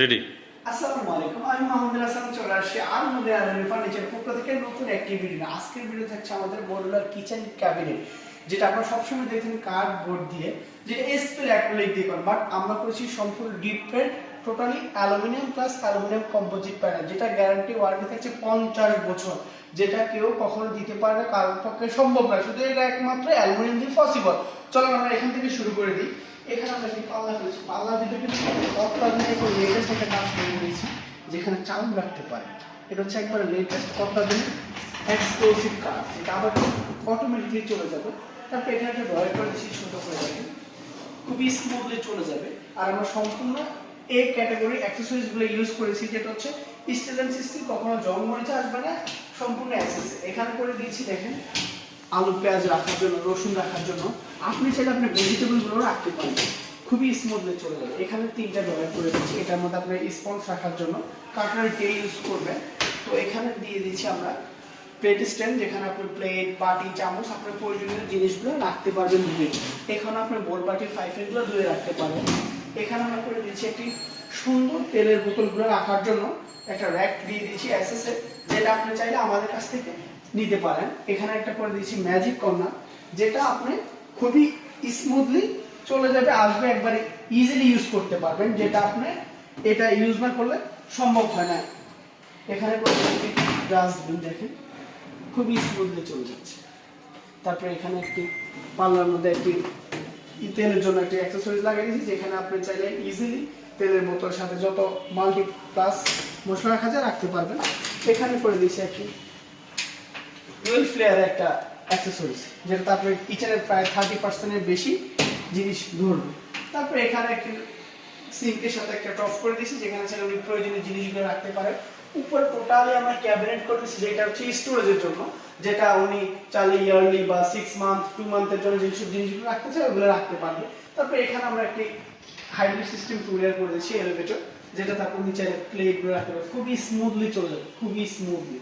Ready আসসালামু আলাইকুম। আমি মোহাম্মদ হাসান চলে আসছি আর মধ্যে আলমী ফার্নিচার পক্ষ থেকে নতুন একটি ভিডিও আজকের ভিডিও থাকছে আমাদের মডুলার কিচেন ক্যাবিনেট যেটা আমরা সবসময় দেখেন কার্ডবোর্ড দিয়ে, যেটা এসপেল অ্যাক্রিলিক দিয়ে করেন বাট আমরা করেছি সম্পূর্ণ deep print totally aluminium plus aluminium composite panel যেটা গ্যারান্টি ওয়ারেন্টি থাকছে পঞ্চাশ বছর, যেটা কেউ কখনো দিতে পারে না, কারোর পক্ষে সম্ভব নয় শুধু এটা একমাত্র অ্যালুমিনিয়াম দিয়ে পসিবল চলো আমরা এখান থেকে শুরু করে দিই। এখানে আমরা লেটেস্ট একটা কাজ করে দিয়েছি, যেখানে চাল রাখতে পারে। এটা হচ্ছে একবারে লেটেস্ট অত্যাধুনিক এক্সক্লুসিভ কাজ, যেটা আবার অটোমেটিকলি চলে যাবে। তারপর এখানে একটা ড্রয়ার করে দিয়েছি ছোট করে দেখেন খুবই স্মুথলি চলে যাবে। আর আমরা সম্পূর্ণ এ ক্যাটাগরি অ্যাক্সেসরিজগুলো ইউজ করেছি, যেটা হচ্ছে স্টেনলেস স্টিল কখনো জং মরিচা আসবে না, সম্পূর্ণ অ্যাক্সেস এখানে করে দিয়েছি দেখেন আলু, পেঁয়াজ রাখার জন্য, রসুন রাখার জন্য, আপনি চাইলে আপনি ভেজিটেবলগুলো রাখতে পারেন। খুবই স্মুথলি চলে যাবে। এখানে তিনটা ড্রয়ার করে দিচ্ছি। এটার মধ্যে আপনার স্পঞ্জ রাখার জন্য কাটার টে ইউজ করবেন। তো এখানে দিয়ে দিচ্ছি আমরা প্লেট স্ট্যান্ড যেখানে আপনি প্লেট বাটি, চামচ আপনার প্রয়োজনীয় জিনিসগুলো রাখতে পারবেন দূরে এখানে আপনি বোল, বাটি ফাইফেনগুলো দূরে রাখতে পারবেন এখানে আমরা করে দিচ্ছি একটি সুন্দর তেলের বোতলগুলো রাখার জন্য। একটা র্যাক দিয়ে দিয়েছি এসএসএ যেটা আপনি চাইলে আমাদের কাছ থেকে নিতে পারেন। এখানে একটা করে দিয়েছি ম্যাজিক কর্নার যেটা আপনি খুবই স্মুথলি চলে যাবে, আসবে একবারে ইজিলি ইউজ করতে পারবেন, যেটা আপনি এটা ইউজ না করলে সম্ভব হয় না। এখানে ডাস্টবিন দেখেন খুবই স্মুথলি চলে যাচ্ছে। তারপরে এখানে একটি পাল্লার মধ্যে একটি তেলের জন্য একটি অ্যাক্সেসরিজ লাগিয়ে দিয়েছি, যেখানে আপনি চাইলে ইজিলি তেলের বোতলের সাথে যত মাল্টি প্লাস মশলা রাখা যায় রাখতে পারবেন। এখানে করে দিয়েছি একটি ওয়েল ফ্লেয়ার একটা অ্যাক্সেসরিজ যেটা তারপরে কিচেনের প্রায় থার্টি পার্সেন্টের বেশি জিনিস ধরবে। তারপরে এখানে একটি সিঙ্কের সাথে একটা টপ করে দিয়েছি, যেখানে ছেলে উনি প্রয়োজনীয় জিনিসগুলো রাখতে পারে উপরে টোটালি আমরা ক্যাবিনেট করতেছি, যেটা হচ্ছে স্টোরেজের জন্য, যেটা উনি চাইলে ইয়ারলি বা সিক্স মান্থ টু মান্থের জন্য যেসব জিনিসগুলো রাখতে চায়, ওগুলো রাখতে পারবে। তারপরে এখানে আমরা একটি হাইব্রিড সিস্টেম টুলিয়ার করে দিয়েছি এলিভেটর যেটা তারপর নিচে প্লেটগুলো রাখতে পারবে। খুবই স্মুথলি চলে যাবে, খুবই স্মুথলি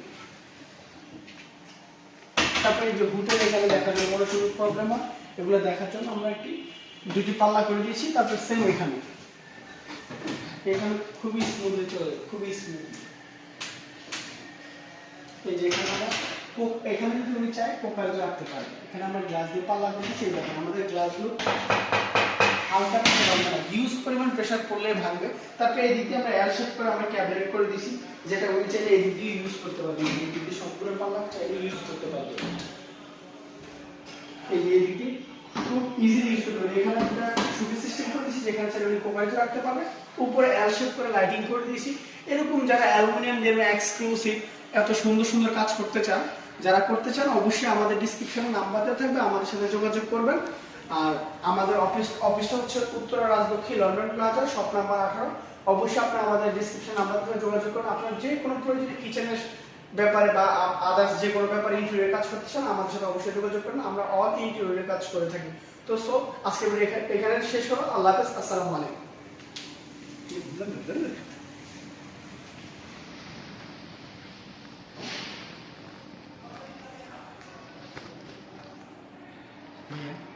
তারপরে যে হুটের এখানে দেখা যায় বড় শুরু প্রবলেম হয়। এগুলো দেখার জন্য আমরা একটি, দুটি পাল্লা করে দিয়েছি, তারপর সেম এখানে। এখানে খুবই স্মুথলি চলে, খুবই স্মুথ এই যে এখানে আমরা এখানে যদি উনি চাই পোকার রাখতে পারবে এখানে আমরা গ্লাস দিয়ে পাল্লা করে সেই দেখেন আমাদের গ্লাসগুলো হালকা কিছু ভাঙবে না। হিউজ পরিমাণ প্রেশার ভাঙবে। তারপরে আমরা এয়ার করে আমরা করে দিয়েছি যেটা চাইলে ইউজ করতে পারবে। সম্পূর্ণ পাল্লা চাইলে ইউজ করতে পারবে। এই খুব ইজিলি ইউজ করতে পারবে। এখানে একটা সুবি সিস্টেম করে যেখানে চাইলে উনি রাখতে পারবে। উপরে এয়ার করে লাইটিং করে দিয়েছি এরকম যারা অ্যালুমিনিয়াম দিয়ে এক্সক্লুসিভ এত সুন্দর সুন্দর কাজ করতে চান, যারা করতে চান, অবশ্যই আমাদের ডিসক্রিপশনে নাম্বার দেওয়া থাকবে। আমাদের সাথে যোগাযোগ করবেন। আর আমাদের অফিস অফিসটা হচ্ছে Uttara Rajlakshmi, London plaza, shop number আঠারো। অবশ্যই আপনি আমাদের ডিসক্রিপশন নাম্বার সাথে যোগাযোগ করুন। আপনার যে কোনো প্রয়োজনে কিচেনের ব্যাপারে বা আদার্স যে কোনো ব্যাপারে ইন্টেরিয়র কাজ করতে চান, আমাদের সাথে অবশ্যই যোগাযোগ করুন। আমরা অল ইন্টেরিয়রের কাজ করে থাকি। তো সো আজকে এখানে শেষ হলো। আল্লাহ হাফেজ, আসসালামু আলাইকুম। Yeah.